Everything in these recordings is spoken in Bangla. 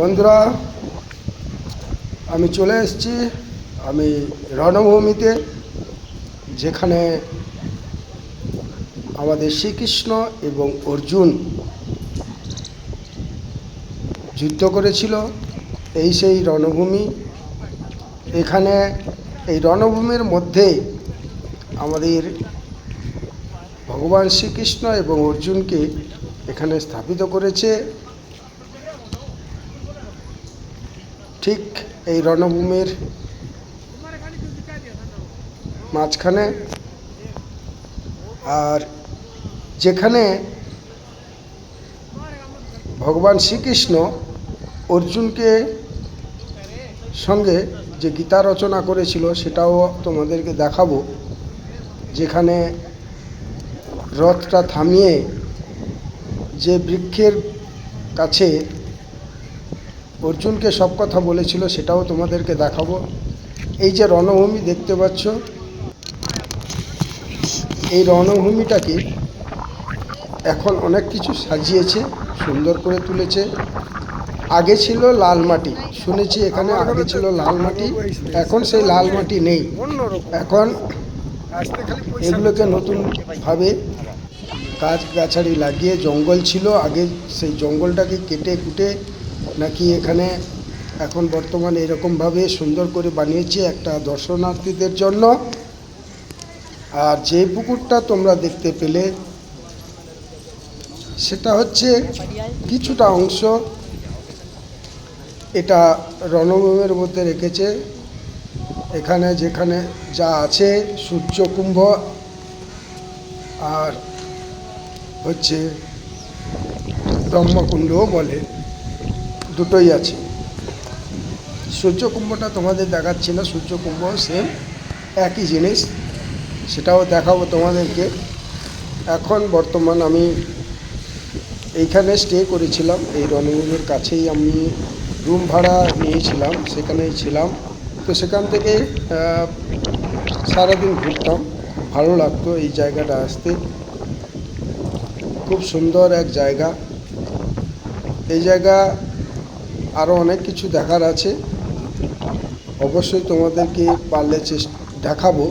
বন্ধুরা, আমি চলে এসেছি, আমি রণভূমিতে, যেখানে আমাদের শ্রীকৃষ্ণ এবং অর্জুন যুদ্ধ করেছিল, এই সেই রণভূমি। এখানে, এই রণভূমির মধ্যে আমাদের ভগবান শ্রীকৃষ্ণ এবং অর্জুনকে এখানে স্থাপিত করেছে। ঠিক এই রণভূমির মাঝখানে। আর যেখানে ভগবান শ্রীকৃষ্ণ অর্জুনকে সঙ্গে যে গীতা রচনা করেছিল সেটাও তোমাদেরকে দেখাবো। যেখানে রথটা থামিয়ে যে বৃক্ষের কাছে অর্জুনকে সব কথা বলেছিল, সেটাও তোমাদেরকে দেখাবো। এই যে রণভূমি দেখতে পাচ্ছ, এই রণভূমিটাকে এখন অনেক কিছু সাজিয়েছে, সুন্দর করে তুলেছে। আগে ছিল লাল মাটি, শুনেছি এখানে আগে ছিল লাল মাটি, এখন সেই লাল মাটি নেই। এখন এগুলোকে নতুনভাবে গাছ গাছাড়ি লাগিয়ে জঙ্গল ছিল, আগে সেই জঙ্গলটাকে কেটে কুটে নাকি এখানে এখন বর্তমানে এরকমভাবে সুন্দর করে বানিয়েছে একটা দর্শনার্থীদের জন্য? আর যে পুকুরটা তোমরা দেখতে পেলে, সেটা হচ্ছে কিছুটা অংশ এটা রণভূমের মধ্যে রেখেছে। এখানে যেখানে যা আছে সূর্যকুম্ভ আর হচ্ছে ব্রহ্মকুণ্ডও বলে। দুটোই আছে। সূর্যকুম্ভটা তোমাদের দেখাচ্ছি না, সূর্যকুম্ভ সেম একই জিনিস, সেটাও দেখাবো তোমাদেরকে। এখন বর্তমান আমি এইখানে স্টে করেছিলাম, এই রণভূমির কাছেই আমি রুম ভাড়া নিয়েছিলাম, সেখানেই ছিলাম। তো সেখান থেকে সারাদিন ঘুরতাম, ভালো লাগতো এই জায়গাটা আসতে। খুব সুন্দর এক জায়গা। এই জায়গা আরও অনেক কিছু দেখার আছে। অবশ্যই তোমাদেরকে পারলে চেষ্টা, দেখাবো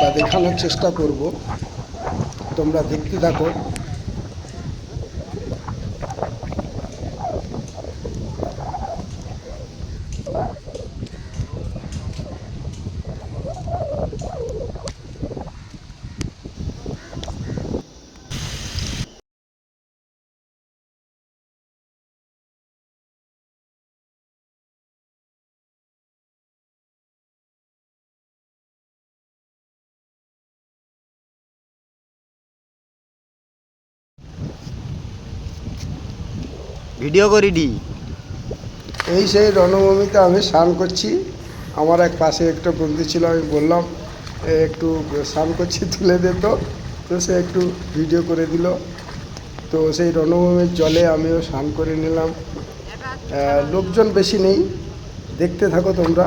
বা দেখানোর চেষ্টা করব। তোমরা দেখতে থাকো। ভিডিও করি ডি। এই সেই রণভূমিতে আমি স্নান করছি। আমার এক পাশে একটা বন্ধু ছিল, আমি বললাম একটু স্নান করছি, তুলে দিত তো। সে একটু ভিডিও করে দিল। তো সেই রণভূমির জলে আমিও স্নান করে নিলাম। লোকজন বেশি নেই। দেখতে থাকো তোমরা।